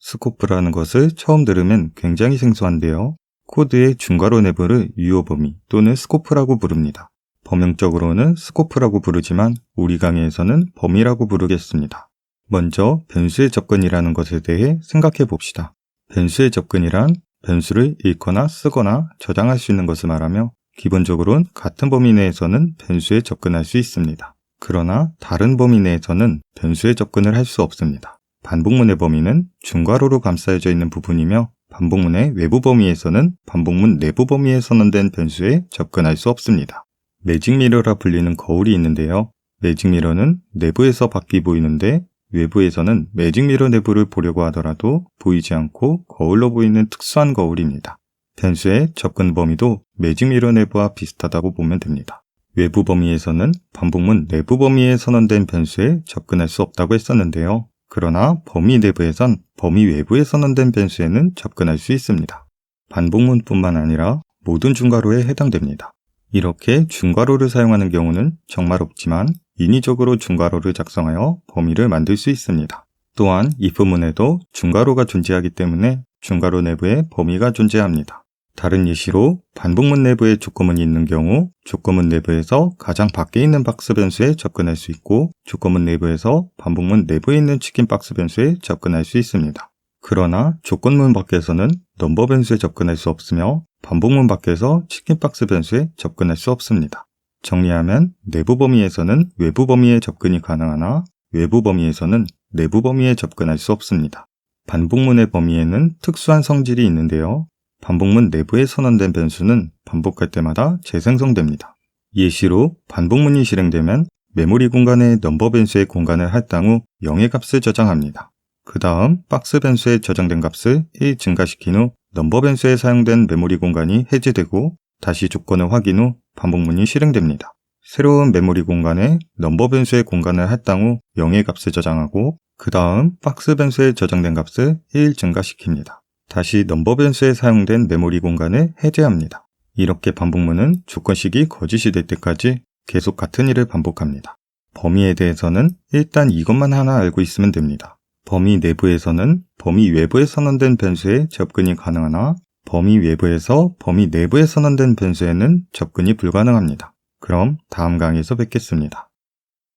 스코프라는 것을 처음 들으면 굉장히 생소한데요. 코드의 중괄호 내부를 유효 범위 또는 스코프라고 부릅니다. 범용적으로는 스코프라고 부르지만 우리 강의에서는 범위라고 부르겠습니다. 먼저 변수의 접근이라는 것에 대해 생각해 봅시다. 변수의 접근이란 변수를 읽거나 쓰거나 저장할 수 있는 것을 말하며 기본적으로는 같은 범위 내에서는 변수에 접근할 수 있습니다. 그러나 다른 범위 내에서는 변수에 접근을 할 수 없습니다. 반복문의 범위는 중괄호로 감싸여져 있는 부분이며 반복문의 외부 범위에서는 반복문 내부 범위에 선언된 변수에 접근할 수 없습니다. 매직 미러라 불리는 거울이 있는데요. 매직 미러는 내부에서 밖이 보이는데 외부에서는 매직 미러 내부를 보려고 하더라도 보이지 않고 거울로 보이는 특수한 거울입니다. 변수의 접근 범위도 매직 미러 내부와 비슷하다고 보면 됩니다. 외부 범위에서는 반복문 내부 범위에 선언된 변수에 접근할 수 없다고 했었는데요. 그러나 범위 내부에선 범위 외부에 선언된 변수에는 접근할 수 있습니다. 반복문뿐만 아니라 모든 중괄호에 해당됩니다. 이렇게 중괄호를 사용하는 경우는 정말 없지만 인위적으로 중괄호를 작성하여 범위를 만들 수 있습니다. 또한 if문에도 중괄호가 존재하기 때문에 중괄호 내부에 범위가 존재합니다. 다른 예시로 반복문 내부에 조건문이 있는 경우 조건문 내부에서 가장 밖에 있는 박스 변수에 접근할 수 있고 조건문 내부에서 반복문 내부에 있는 치킨 박스 변수에 접근할 수 있습니다. 그러나 조건문 밖에서는 넘버 변수에 접근할 수 없으며 반복문 밖에서 치킨 박스 변수에 접근할 수 없습니다. 정리하면 내부 범위에서는 외부 범위에 접근이 가능하나 외부 범위에서는 내부 범위에 접근할 수 없습니다. 반복문의 범위에는 특수한 성질이 있는데요. 반복문 내부에 선언된 변수는 반복할 때마다 재생성됩니다. 예시로 반복문이 실행되면 메모리 공간에 넘버 변수의 공간을 할당 후 0의 값을 저장합니다. 그 다음 박스 변수에 저장된 값을 1 증가시킨 후 넘버 변수에 사용된 메모리 공간이 해제되고 다시 조건을 확인 후 반복문이 실행됩니다. 새로운 메모리 공간에 넘버 변수의 공간을 할당 후 0의 값을 저장하고 그 다음 박스 변수에 저장된 값을 1 증가시킵니다. 다시 넘버 변수에 사용된 메모리 공간을 해제합니다. 이렇게 반복문은 조건식이 거짓이 될 때까지 계속 같은 일을 반복합니다. 범위에 대해서는 일단 이것만 하나 알고 있으면 됩니다. 범위 내부에서는 범위 외부에 선언된 변수에 접근이 가능하나 범위 외부에서 범위 내부에 선언된 변수에는 접근이 불가능합니다. 그럼 다음 강의에서 뵙겠습니다.